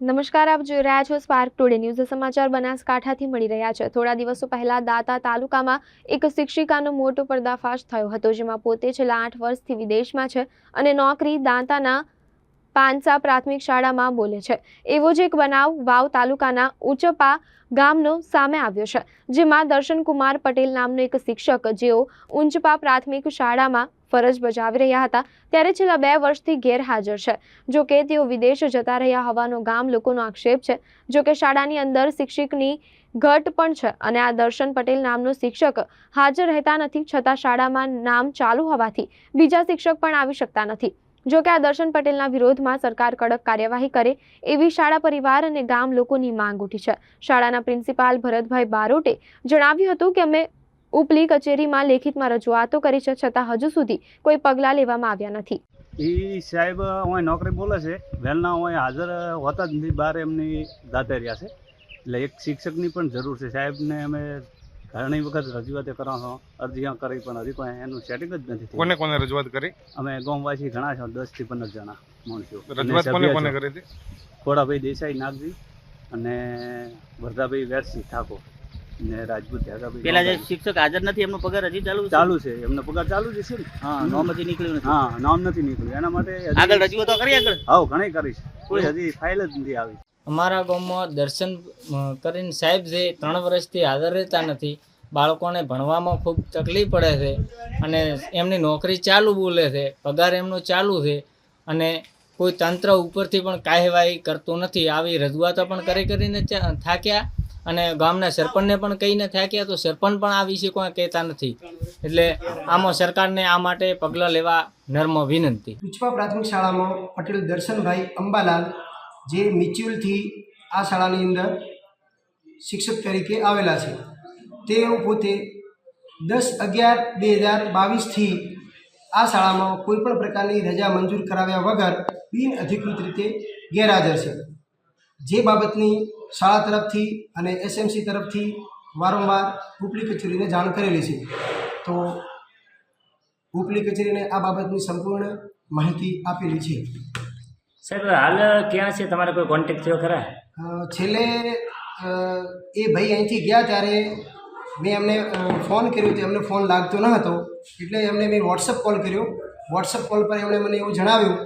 નમસ્કાર, આપ જોઈ રહ્યા છો સ્પાર્ક ટુડે ન્યૂઝ સમાચાર બનાસકાંઠાથી મળી રહ્યા છે. થોડા દિવસો પહેલા દાતા તાલુકામાં એક શિક્ષિકાનો મોટો પર્દાફાશ થયો હતો, જેમાં પોતે છેલ્લા આઠ વર્ષથી વિદેશમાં છે અને નોકરી દાંતાના પાંચસા પ્રાથમિક શાળામાં બોલે છે. એવો જ એક બનાવ વાવ તાલુકાના ઉચપા ગામનો સામે આવ્યો છે, જેમાં દર્શનકુમાર પટેલ નામનો એક શિક્ષક, જેઓ ઉંચપા પ્રાથમિક શાળામાં ફરજ બજાવી રહ્યા હતા ત્યારે છેલ્લા બે વર્ષથી ગેરહાજર છે. જો કે તેઓ વિદેશ જતા રહ્યા હોવાનો ગામ લોકોનો આક્ષેપ છે. જો કે શાળાની અંદર શિક્ષકની ઘટ પણ છે અને આ દર્શન પટેલ નામનો શિક્ષક હાજર રહેતા નથી છતાં શાળામાં નામ ચાલુ હોવાથી બીજા શિક્ષક પણ આવી શકતા નથી. જો કે આ દર્શન પટેલના વિરોધમાં સરકાર કડક કાર્યવાહી કરે એવી શાળા પરિવાર અને ગામ લોકોની માંગ ઉઠી છે. શાળાના પ્રિન્સિપાલ ભરતભાઈ બારોટે જણાવ્યું હતું કે અમે ઉપલી કચેરીમાં લેખિતમાં રજૂઆતો કરી છે છતાં હજુ સુધી કોઈ પગલાં લેવામાં આવ્યા નથી. એ સાહેબ અહીં નોકરી બોલે છે. વહેલના અહીં હાજર હોતા જ નથી બહાર એમની દાતે રહ્યા છે. એટલે એક શિક્ષકની પણ જરૂર છે. સાહેબને અમે ઘણી વખત રજૂઆતો કરવાનો અરજીઓ કરી પણ હજી કોઈ એનું સેટિંગ જ નથી કોને કોને રજૂઆત કરી? અમે ગામવાસી ઘણા છો દસથી પંદર જણા માણસો. રજૂઆત કોને કોને કરી હતી? ખોડાભાઈ દેસાઈ નાગજી અને વરદાભાઈ વેરસી ઠાકોર. ને રાજપૂત ધ્યાગાભાઈ પેલા જે શિક્ષક હાજર નથી એમનો પગાર હજી ચાલુ છે? ચાલુ છે. એમનો પગાર ચાલુ જ છે ને. હા નામ હજી નીકળ્યું નથી. હા નામ નથી નીકળ્યું. એના માટે આગળ રજૂઆતો કરી આગળ? હા ઘણી કરીશ. કોઈ? હજી ફાઇલ જ નથી આવી. અમારા ગામમાં દર્શન કરીને સાહેબ જે ત્રણ વર્ષથી હાજર રહેતા નથી બાળકોને ભણવામાં ખૂબ તકલીફ પડે છે અને એમની નોકરી ચાલુ બોલે છે પગાર એમનો ચાલુ છે અને કોઈ તંત્ર ઉપરથી પણ કાર્યવાહી કરતું નથી. આવી રજૂઆતો પણ કરી કરીને થાક્યા. અને ગામના સરપંચને પણ કહીને થાક્યા તો સરપંચ પણ આ વિશે કોઈ કહેતા નથી. એટલે આમાં સરકારને આ માટે પગલાં લેવા નર્મ વિનંતી. ઉચપા પ્રાથમિક શાળામાં પટેલ દર્શનભાઈ અંબાલાલ, જે મિચ્યુઅલથી આ શાળાની અંદર શિક્ષક તરીકે આવેલા છે. તેઓ પોતે દસ અગિયાર બે હજાર બાવીસથી આ શાળામાં કોઈપણ પ્રકારની રજા મંજૂર કરાવ્યા વગર બિન અધિકૃત રીતે ગેરહાજર છે. જે બાબતની શાળા તરફથી અને એસએમસી તરફથી વારંવાર ઉપલી કચેરીને જાણ કરેલી છે. તો ઉપલી કચેરીને આ બાબતની સંપૂર્ણ માહિતી આપેલી છે. સાહેબ હાલ ક્યાં છે? તમારે કોઈ કોન્ટેક્ટ થયો ખરા? છેલ્લે એ ભાઈ અહીંથી ગયા ત્યારે મેં એમને ફોન કર્યો તો એમને ફોન લાગતો ન હતો. એટલે એમને મેં વોટ્સઅપ કોલ કર્યો. વોટ્સઅપ કોલ પર એમણે મને એવું જણાવ્યું